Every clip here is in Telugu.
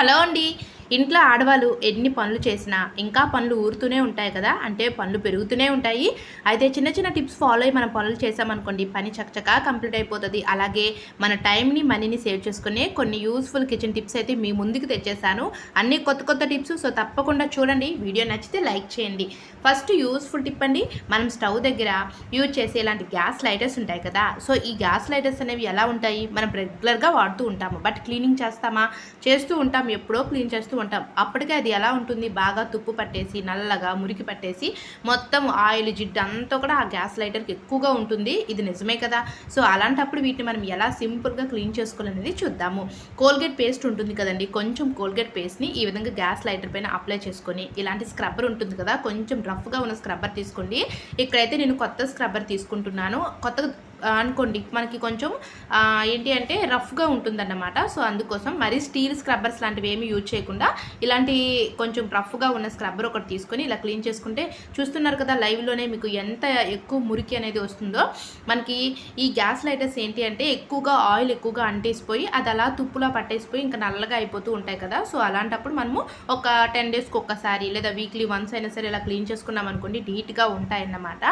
హలో అండి. ఇంట్లో ఆడవాళ్ళు ఎన్ని పనులు చేసినా ఇంకా పనులు ఊరుతూనే ఉంటాయి కదా అంటే పనులు పెరుగుతూనే ఉంటాయి. అయితే చిన్న చిన్న టిప్స్ ఫాలో అయ్యి మనం పనులు చేసామనుకోండి పని చకచకా కంప్లీట్ అయిపోతుంది. అలాగే మన టైంని మనీని సేవ్ చేసుకునే కొన్ని యూస్ఫుల్ కిచెన్ టిప్స్ అయితే మీ ముందుకు తెచ్చేసాను. అన్ని కొత్త కొత్త టిప్స్ సో తప్పకుండా చూడండి. వీడియో నచ్చితే లైక్ చేయండి. ఫస్ట్ యూస్ఫుల్ టిప్ అండి మనం స్టవ్ దగ్గర యూజ్ చేసే ఇలాంటి గ్యాస్ లైటర్స్ ఉంటాయి కదా సో ఈ గ్యాస్ లైటర్స్ అనేవి ఎలా ఉంటాయి? మనం రెగ్యులర్గా వాడుతూ ఉంటాము. బట్ క్లీనింగ్ చేస్తామా? చేస్తూ ఉంటాం ఎప్పుడో క్లీన్ చేస్తూ ఉంటాం. అప్పటికే అది ఎలా ఉంటుంది? బాగా తుప్పు పట్టేసి నల్లగా మురికి పట్టేసి మొత్తం ఆయిల్ జిడ్డు అంతా కూడా ఆ గ్యాస్ లైటర్కి ఎక్కువగా ఉంటుంది. ఇది నిజమే కదా? సో అలాంటప్పుడు వీటిని మనం ఎలా సింపుల్గా క్లీన్ చేసుకోవాలనేది చూద్దాము. కోల్గేట్ పేస్ట్ ఉంటుంది కదండి. కొంచెం కోల్గేట్ పేస్ట్ని ఈ విధంగా గ్యాస్ లైటర్ పైన అప్లై చేసుకొని ఇలాంటి స్క్రబ్బర్ ఉంటుంది కదా? కొంచెం రఫ్గా ఉన్న స్క్రబ్బర్ తీసుకోండి. ఇక్కడైతే నేను కొత్త స్క్రబ్బర్ తీసుకుంటున్నాను. కొత్త అనుకోండి మనకి కొంచెం ఏంటి అంటే రఫ్గా ఉంటుందన్నమాట. సో అందుకోసం మరి స్టీల్ స్క్రబ్బర్స్ లాంటివి ఏమి యూజ్ చేయకుండా ఇలాంటి కొంచెం రఫ్గా ఉన్న స్క్రబ్బర్ ఒకటి తీసుకొని ఇలా క్లీన్ చేసుకుంటే చూస్తున్నారు కదా లైవ్లోనే మీకు ఎంత ఎక్కువ మురికి అనేది వస్తుందో. మనకి ఈ గ్యాస్ లైటర్స్ ఏంటి అంటే ఎక్కువగా ఆయిల్ ఎక్కువగా అంటేసిపోయి అది అలా తుప్పులా పట్టేసిపోయి ఇంకా నల్లగా అయిపోతూ ఉంటాయి కదా. సో అలాంటప్పుడు మనము ఒక టెన్ డేస్కి ఒక్కసారి లేదా వీక్లీ వన్స్ అయినా సరే ఇలా క్లీన్ చేసుకున్నాం అనుకోండి నీట్గా ఉంటాయన్నమాట.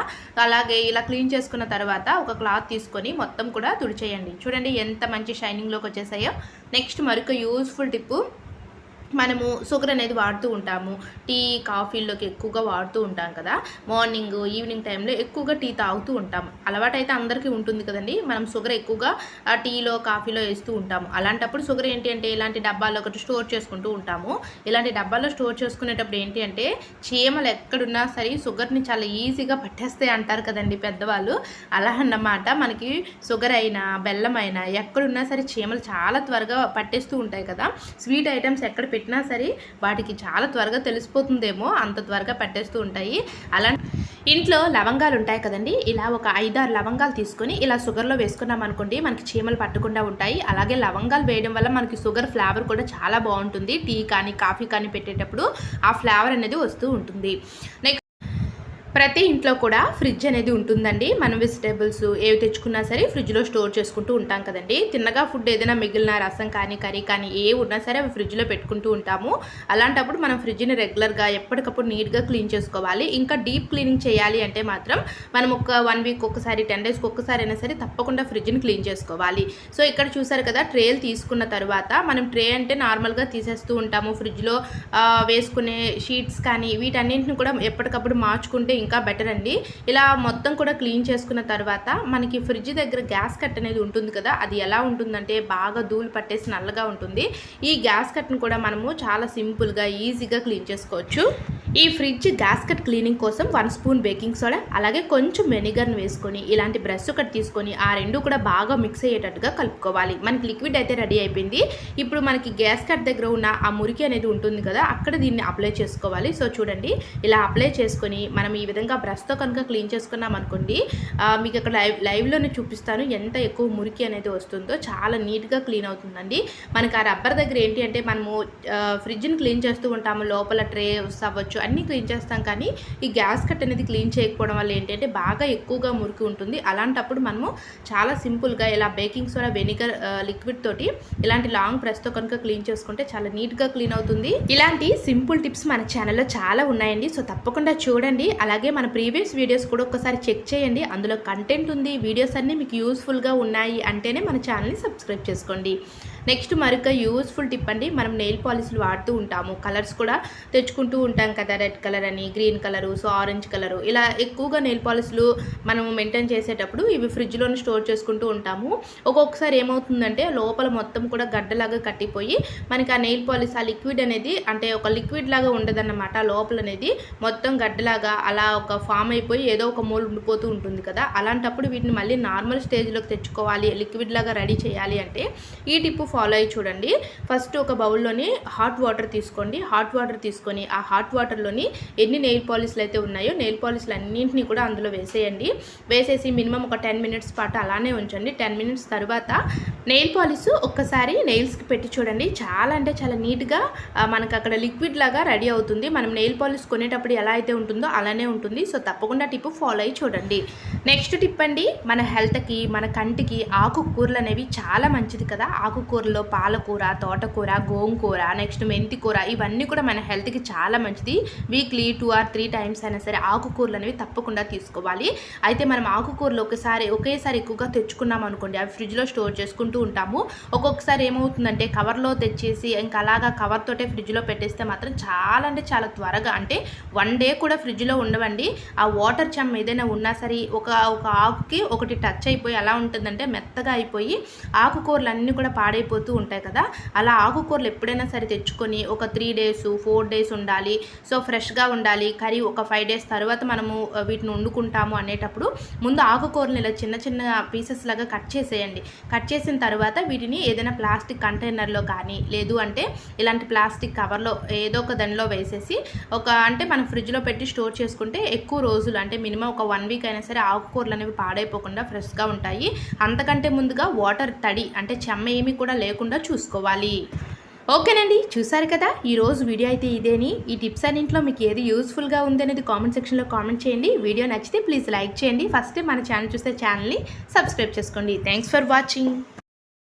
అలాగే ఇలా క్లీన్ చేసుకున్న తర్వాత ఒక క్లాత్ తీసుకొని మొత్తం కూడా తుడిచేయండి. చూడండి ఎంత మంచి షైనింగ్లోకి వచ్చేసాయో. నెక్స్ట్ మరొక యూస్ఫుల్ టిప్పు మనము షుగర్ అనేది వాడుతూ ఉంటాము. టీ కాఫీల్లోకి ఎక్కువగా వాడుతూ ఉంటాం కదా. మార్నింగ్ ఈవినింగ్ టైంలో ఎక్కువగా టీ తాగుతూ ఉంటాం. అలవాటు అయితే అందరికీ ఉంటుంది కదండి. మనం షుగర్ ఎక్కువగా టీలో కాఫీలో వేస్తూ ఉంటాము. అలాంటప్పుడు షుగర్ ఏంటి అంటే ఇలాంటి డబ్బాల్లో ఒకటి స్టోర్ చేసుకుంటూ ఉంటాము. ఇలాంటి డబ్బాల్లో స్టోర్ చేసుకునేటప్పుడు ఏంటి అంటే చీమలు ఎక్కడున్నా సరే షుగర్ని చాలా ఈజీగా పట్టేస్తాయి అంటారు కదండి పెద్దవాళ్ళు. అలా అన్నమాట. మనకి షుగర్ అయినా బెల్లం అయినా ఎక్కడున్నా సరే చీమలు చాలా త్వరగా పట్టేస్తూ ఉంటాయి కదా. స్వీట్ ఐటమ్స్ ఎక్కడ పెట్టినా సరే వాటికి చాలా త్వరగా తెలిసిపోతుందేమో అంత త్వరగా పట్టేస్తూ ఉంటాయి. అలా ఇంట్లో లవంగాలు ఉంటాయి కదండి ఇలా ఒక ఐదారు లవంగాలు తీసుకొని ఇలా షుగర్లో వేసుకున్నాం అనుకోండి మనకి చీమలు పట్టకుండా ఉంటాయి. అలాగే లవంగాలు వేయడం వల్ల మనకి షుగర్ ఫ్లేవర్ కూడా చాలా బాగుంటుంది. టీ కానీ కాఫీ కానీ పెట్టేటప్పుడు ఆ ఫ్లేవర్ అనేది వస్తూ ఉంటుంది. నెక్స్ట్ ప్రతి ఇంట్లో కూడా ఫ్రిడ్జ్ అనేది ఉంటుందండి. మనం వెజిటేబుల్స్ ఏవి తెచ్చుకున్నా సరే ఫ్రిడ్జ్లో స్టోర్ చేసుకుంటూ ఉంటాం కదండి. తిన్నగా ఫుడ్ ఏదైనా మిగిలిన రసం కానీ కర్రీ కానీ ఏ ఉన్నా సరే అవి ఫ్రిడ్జ్లో పెట్టుకుంటూ ఉంటాము. అలాంటప్పుడు మనం ఫ్రిడ్జ్ని రెగ్యులర్గా ఎప్పటికప్పుడు నీట్గా క్లీన్ చేసుకోవాలి. ఇంకా డీప్ క్లీనింగ్ చేయాలి అంటే మాత్రం మనం ఒక వన్ వీక్ ఒకసారి టెన్ డేస్కి ఒక్కసారి అయినా సరే తప్పకుండా ఫ్రిడ్జ్ని క్లీన్ చేసుకోవాలి. సో ఇక్కడ చూసారు కదా ట్రేలు తీసుకున్న తర్వాత మనం ట్రే అంటే నార్మల్గా తీసేస్తూ ఉంటాము. ఫ్రిడ్జ్లో వేసుకునే షీట్స్ కానీ వీటన్నింటిని కూడా ఎప్పటికప్పుడు మార్చుకుంటే ఇంకా బెటర్ అండి. ఇలా మొత్తం కూడా క్లీన్ చేసుకున్న తర్వాత మనకి ఫ్రిడ్జ్ దగ్గర గ్యాస్ కట్ అనేది ఉంటుంది కదా అది ఎలా ఉంటుందంటే బాగా ధూళి పట్టేసి నల్లగా ఉంటుంది. ఈ గ్యాస్ కట్ను కూడా మనము చాలా సింపుల్గా ఈజీగా క్లీన్ చేసుకోవచ్చు. ఈ ఫ్రిడ్జ్ గ్యాస్ కట్ క్లీనింగ్ కోసం వన్ స్పూన్ బేకింగ్ సోడా అలాగే కొంచెం వెనిగర్ని వేసుకొని ఇలాంటి బ్రష్ ఒకటి తీసుకొని ఆ రెండు కూడా బాగా మిక్స్ అయ్యేటట్టుగా కలుపుకోవాలి. మనకి లిక్విడ్ అయితే రెడీ అయిపోయింది. ఇప్పుడు మనకి గ్యాస్ కట్ దగ్గర ఉన్న ఆ మురికి అనేది ఉంటుంది కదా అక్కడ దీన్ని అప్లై చేసుకోవాలి. సో చూడండి ఇలా అప్లై చేసుకొని మనం ఈ విధంగా బ్రష్తో కనుక క్లీన్ చేసుకున్నాం అనుకోండి మీకు అక్కడ లైవ్ లైవ్లోనే చూపిస్తాను ఎంత ఎక్కువ మురికి అనేది వస్తుందో. చాలా నీట్గా క్లీన్ అవుతుందండి. మనకి ఆ రబ్బర్ దగ్గర ఏంటి అంటే మనము ఫ్రిడ్జ్ని క్లీన్ చేస్తూ ఉంటాము. లోపల ట్రేస్ అవ్వచ్చు అన్నీ క్లీన్ చేస్తాం. కానీ ఈ గ్యాస్ కట్ అనేది క్లీన్ చేయకపోవడం వల్ల ఏంటంటే బాగా ఎక్కువగా మురికి ఉంటుంది. అలాంటప్పుడు మనము చాలా సింపుల్గా ఇలా బేకింగ్ సోడా వెనిగర్ లిక్విడ్ తోటి ఇలాంటి లాంగ్ ప్రెస్తో కనుక క్లీన్ చేసుకుంటే చాలా నీట్గా క్లీన్ అవుతుంది. ఇలాంటి సింపుల్ టిప్స్ మన ఛానల్లో చాలా ఉన్నాయండి. సో తప్పకుండా చూడండి. అలాగే మన ప్రీవియస్ వీడియోస్ కూడా ఒకసారి చెక్ చేయండి. అందులో కంటెంట్ ఉంది. వీడియోస్ అన్నీ మీకు యూస్ఫుల్గా ఉన్నాయి అంటేనే మన ఛానల్ని సబ్స్క్రైబ్ చేసుకోండి. నెక్స్ట్ మరొక యూస్ఫుల్ టిప్ అండి మనం నెయిల్ పాలిష్లు వాడుతూ ఉంటాము. కలర్స్ కూడా తెచ్చుకుంటూ ఉంటాం కదా రెడ్ కలర్ అని green colour so orange colour. ఇలా ఎక్కువగా నెయిల్ పాలిష్లు మనం మెయింటైన్ చేసేటప్పుడు ఇవి ఫ్రిడ్జ్లోనే స్టోర్ చేసుకుంటూ ఉంటాము. ఒక్కొక్కసారి ఏమవుతుందంటే లోపల మొత్తం కూడా గడ్డలాగా కట్టిపోయి మనకి ఆ నెయిల్ పాలిష్ ఆ లిక్విడ్ అనేది అంటే ఒక లిక్విడ్ లాగా ఉండదన్నమాట. లోపల అనేది మొత్తం గడ్డలాగా అలా ఒక ఫామ్ అయిపోయి ఏదో ఒక మూలు ఉండిపోతూ ఉంటుంది కదా. అలాంటప్పుడు వీటిని మళ్ళీ నార్మల్ స్టేజ్లోకి తెచ్చుకోవాలి లిక్విడ్ లాగా రెడీ చేయాలి అంటే ఈ టిప్పు ఫాలో అయ్యి చూడండి. ఫస్ట్ ఒక బౌల్లోని హాట్ వాటర్ తీసుకోండి. హాట్ వాటర్ తీసుకొని ఆ హాట్ వాటర్లోని ఎన్ని నెయిల్ పాలిష్లు అయితే ఉన్నాయో నెయిల్ పాలిష్లు అన్నింటినీ కూడా అందులో వేసేయండి. వేసేసి మినిమం ఒక టెన్ మినిట్స్ పాటు అలానే ఉంచండి. టెన్ మినిట్స్ తర్వాత నెయిల్ పాలిష్ ఒక్కసారి నెయిల్స్కి పెట్టి చూడండి. చాలా అంటే చాలా నీట్గా మనకు అక్కడ లిక్విడ్ లాగా రెడీ అవుతుంది. మనం నెయిల్ పాలిష్ కొనేటప్పుడు ఎలా అయితే ఉంటుందో అలానే ఉంటుంది. సో తప్పకుండా టిప్ ఫాలో అయ్యి చూడండి. నెక్స్ట్ టిప్ అండి మన హెల్త్కి మన కంటికి ఆకుకూరలు అనేవి చాలా మంచిది కదా. ఆకుకూర ఆకుకూరలో పాలకూర తోటకూర గోంగూర నెక్స్ట్ మెంతి కూర ఇవన్నీ కూడా మన హెల్త్కి చాలా మంచిది. Weekly two or three times అయినా సరే ఆకుకూరలు అనేవి తప్పకుండా తీసుకోవాలి. అయితే మనం ఆకుకూరలు ఒకసారి ఒకేసారి ఎక్కువగా తెచ్చుకున్నాం అనుకోండి అవి ఫ్రిడ్జ్లో స్టోర్ చేసుకుంటూ ఉంటాము. ఒక్కొక్కసారి ఏమవుతుందంటే కవర్లో తెచ్చేసి ఇంకా అలాగా కవర్ తోటే ఫ్రిడ్జ్లో పెట్టేస్తే మాత్రం చాలా అంటే చాలా త్వరగా అంటే వన్ డే కూడా ఫ్రిడ్జ్లో ఉండవండి. ఆ వాటర్ చెమ్మ ఏదైనా ఉన్నా సరే ఒక ఒక ఆకుకి ఒకటి టచ్ అయిపోయి ఎలా ఉంటుందంటే మెత్తగా అయిపోయి ఆకుకూరలు అన్నీ కూడా అయిపోతూ ఉంటాయి కదా. అలా ఆకుకూరలు ఎప్పుడైనా సరే తెచ్చుకొని ఒక త్రీ డేస్ ఫోర్ డేస్ ఉండాలి. సో ఫ్రెష్గా ఉండాలి. కర్రీ ఒక ఫైవ్ డేస్ తర్వాత మనము వీటిని వండుకుంటాము అనేటప్పుడు ముందు ఆకుకూరలు ఇలా చిన్న చిన్న పీసెస్ లాగా కట్ చేసేయండి. కట్ చేసిన తర్వాత వీటిని ఏదైనా ప్లాస్టిక్ కంటైనర్లో కానీ లేదు అంటే ఇలాంటి ప్లాస్టిక్ కవర్లో ఏదో ఒక దానిలో వేసేసి ఒక అంటే మనం ఫ్రిడ్జ్లో పెట్టి స్టోర్ చేసుకుంటే ఎక్కువ రోజులు అంటే మినిమం ఒక వన్ వీక్ అయినా సరే ఆకుకూరలు అనేవి పాడైపోకుండా ఫ్రెష్గా ఉంటాయి. అంతకంటే ముందుగా వాటర్ తడి అంటే చెమ్మ ఏమీ కూడా లేకుండా చూసుకోవాలి. ఓకేనండి చూసారు కదా? ఈరోజు వీడియో అయితే ఇదేని. ఈ టిప్స్ అన్నింటిలో మీకు ఏది యూస్ఫుల్గా ఉంది అనేది కామెంట్ సెక్షన్లో కామెంట్ చేయండి. వీడియో నచ్చితే ప్లీజ్ లైక్ చేయండి. ఫస్ట్ మన ఛానల్ చూస్తే ఛానల్ని సబ్స్క్రైబ్ చేసుకోండి. Thanks for watching.